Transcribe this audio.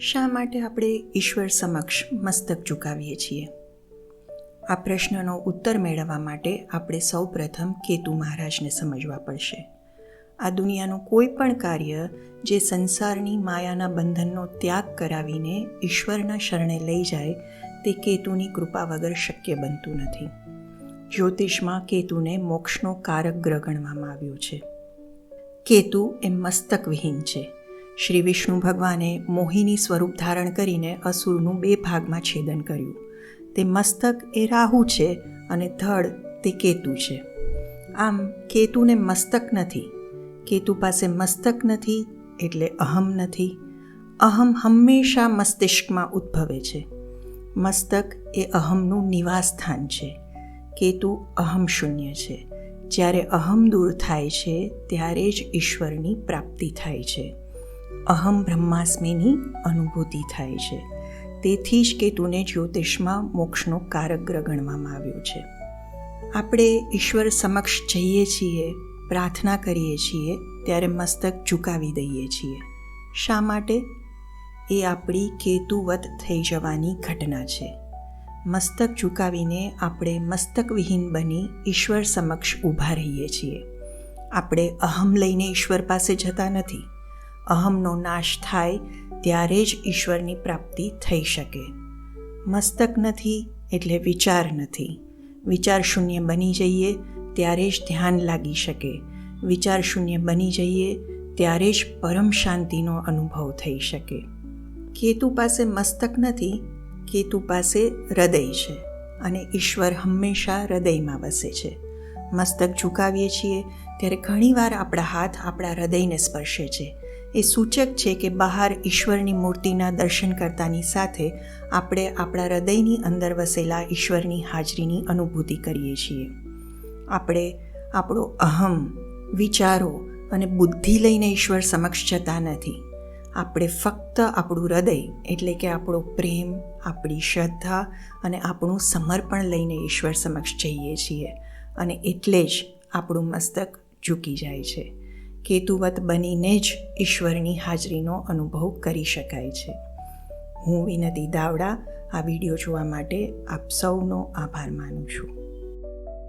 શા માટે આપણે ઈશ્વર સમક્ષ મસ્તક ઝુકાવીએ છીએ? આ પ્રશ્નનો ઉત્તર મેળવવા માટે આપણે સૌ પ્રથમ કેતુ મહારાજને સમજવા પડશે. આ દુનિયાનું કોઈ પણ કાર્ય જે સંસારની માયાના બંધનનો ત્યાગ કરાવીને ઈશ્વરના શરણે લઈ જાય, તે કેતુની કૃપા વગર શક્ય બનતું નથી. જ્યોતિષમાં કેતુને મોક્ષનો કારક ગ્રહ ગણવામાં આવ્યો છે. કેતુ એ મસ્તક વિહીન છે. શ્રી વિષ્ણુ ભગવાને મોહિની સ્વરૂપ ધારણ કરીને અસુરનું બે ભાગમાં છેદન કર્યું. તે મસ્તક એ રાહુ છે અને ધડ તે કેતુ છે. આમ કેતુને મસ્તક નથી. કેતુ પાસે મસ્તક નથી એટલે અહમ નથી. અહમ હંમેશા મસ્તિષ્કમાં ઉદ્ભવે છે. મસ્તક એ અહમનું નિવાસ સ્થાન છે. કેતુ અહમ શૂન્ય છે. જ્યારે અહમ દૂર થાય છે, ત્યારે જ ઈશ્વરની પ્રાપ્તિ થાય છે. અહમ બ્રહ્માસ્મિની અનુભૂતિ થાય છે. તેથી જ કેતુને જ્યોતિષમાં મોક્ષનો કારગ્ર ગણવામાં આવ્યો છે. આપણે ઈશ્વર સમક્ષ જઈએ છીએ, પ્રાર્થના કરીએ છીએ, ત્યારે મસ્તક ઝુકાવી દઈએ છીએ. શા માટે? એ આપણી કેતુવત થઈ જવાની ઘટના છે. મસ્તક ઝુકાવીને આપણે મસ્તક વિહીન બની ઈશ્વર સમક્ષ ઊભા રહીએ છીએ. આપણે અહમ લઈને ઈશ્વર પાસે જતા નથી. અહમનો નાશ થાય ત્યારે જ ઈશ્વરની પ્રાપ્તિ થઈ શકે. મસ્તક નથી એટલે વિચાર નથી. વિચાર શૂન્ય બની જઈએ ત્યારે જ ધ્યાન લાગી શકે. વિચાર શૂન્ય બની જઈએ ત્યારે જ પરમ શાંતિનો અનુભવ થઈ શકે. કેતુ પાસે મસ્તક નથી, કેતુ પાસે હૃદય છે અને ઈશ્વર હંમેશા હૃદયમાં વસે છે. મસ્તક ઝુકાવીએ છીએ ત્યારે ઘણીવાર આપણા હાથ આપણા હૃદયને સ્પર્શે છે. એ સૂચક છે કે બહાર ઈશ્વરની મૂર્તિના દર્શન કરતાની સાથે આપણે આપણા હૃદયની અંદર વસેલા ઈશ્વરની હાજરીની અનુભૂતિ કરીએ છીએ. આપણે આપણો અહમ, વિચારો અને બુદ્ધિ લઈને ઈશ્વર સમક્ષ જતા નથી. આપણે ફક્ત આપણું હૃદય એટલે કે આપણો પ્રેમ, આપણી શ્રદ્ધા અને આપણું સમર્પણ લઈને ઈશ્વર સમક્ષ જઈએ છીએ અને એટલે જ આપણું મસ્તક ઝૂકી જાય છે. કેતુવત બનીને જ ઈશ્વરની હાજરીનો અનુભવ કરી શકાય છે. હું વિનતી દાવડા આ વીડિયો જોવા માટે આપ સૌનો આભાર માનું છું.